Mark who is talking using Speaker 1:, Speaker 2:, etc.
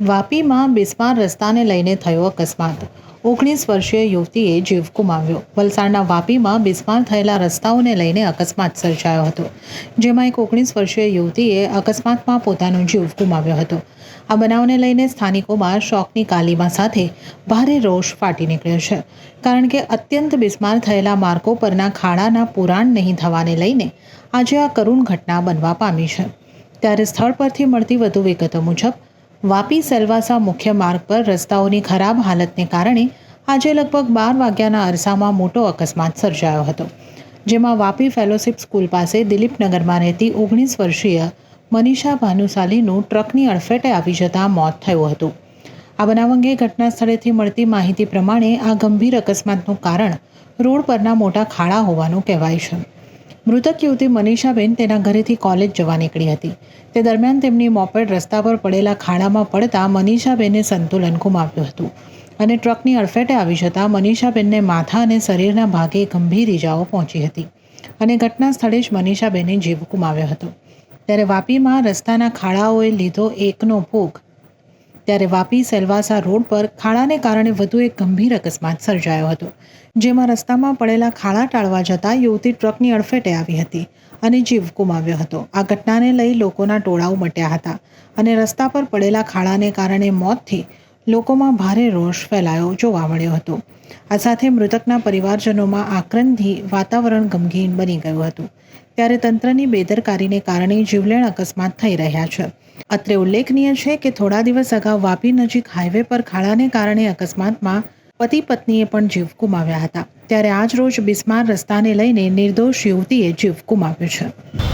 Speaker 1: વાપીમાં બિસ્માર રસ્તાને લઈને થયો અકસ્માત. ઓગણીસ વર્ષીય યુવતીએ જીવ ગુમાવ્યો. વલસાડના વાપીમાં બિસ્માર થયેલા રસ્તાઓને લઈને અકસ્માત સર્જાયો હતો, જેમાં એક ઓગણીસ વર્ષીય યુવતીએ અકસ્માતમાં પોતાનો જીવ ગુમાવ્યો હતો. આ બનાવને લઈને સ્થાનિકોમાં શોકની કાલીમા સાથે ભારે રોષ ફાટી નીકળ્યો છે, કારણ કે અત્યંત બિસ્માર થયેલા માર્ગો પરના ખાડાના પુરાણ નહીં થવાને લઈને આજે આ કરુણ ઘટના બનવા પામી છે. ત્યારે સ્થળ પરથી મળતી વધુ વિગતો મુજબ વાપી સેલવાસા મુખ્ય માર્ગ પર રસ્તાઓની ખરાબ હાલતને કારણે આજે લગભગ બાર વાગ્યાના અરસામાં મોટો અકસ્માત સર્જાયો હતો, જેમાં વાપી ફેલોશિપ સ્કૂલ પાસે દિલીપનગરમાં રહેતી ઓગણીસ વર્ષીય મનીષા ભાનુશાલીનું ટ્રકની અડફેટે આવી જતાં મોત થયું હતું. આ બનાવ અંગે ઘટના સ્થળેથી મળતી માહિતી પ્રમાણે આ ગંભીર અકસ્માતનું કારણ રોડ પરના મોટા ખાડા હોવાનું કહેવાય છે. મૃતક યુવતી મનીષાબેન તેના ઘરેથી કોલેજ જવા નીકળી હતી. તે દરમિયાન તેમની મોપેડ રસ્તા પર પડેલા ખાડામાં પડતા મનીષાબેને સંતુલન ગુમાવ્યું હતું અને ટ્રકની અડફેટે આવી જતાં મનીષાબેનને માથા અને શરીરના ભાગે ગંભીર ઇજાઓ પહોંચી હતી અને ઘટના સ્થળે જ મનીષાબેને જીવ ગુમાવ્યો હતો. ત્યારે વાપીમાં રસ્તાના ખાડાઓએ લીધો એકનો ભોગ ત્યારે વાપી સેલવાસા રોડ પર ખાડાને કારણે વધુ એક ગંભીર અકસ્માત સર્જાયો હતો, જેમાં રસ્તામાં પડેલા ખાડા ટાળવા જતાં યુવતી ટ્રકની અડફેટે આવી હતી અને જીવ ગુમાવ્યો હતો. આ ઘટનાને લઈ લોકોના ટોળા ઉમટ્યા હતા અને રસ્તા પર પડેલા ખાડાને કારણે મોતથી લોકોમાં ભારે રોષ ફેલાયો જોવા મળ્યો હતો. આ સાથે મૃતકના પરિવારજનોમાં આક્રંદથી વાતાવરણ ગમગીન બની ગયું હતું. ત્યારે તંત્રની બેદરકારીને કારણે જીવલેણ અકસ્માત થઈ રહ્યા છે. અત્રે ઉલ્લેખનીય છે કે થોડા દિવસ અગાઉ વાપી નજીક હાઈવે પર ખાડાને કારણે અકસ્માતમાં પતિ પત્નીએ પણ જીવ ગુમાવ્યા હતા. ત્યારે આજ રોજ બિસ્માર રસ્તાને લઈને નિર્દોષ યુવતીએ જીવ ગુમાવ્યો છે.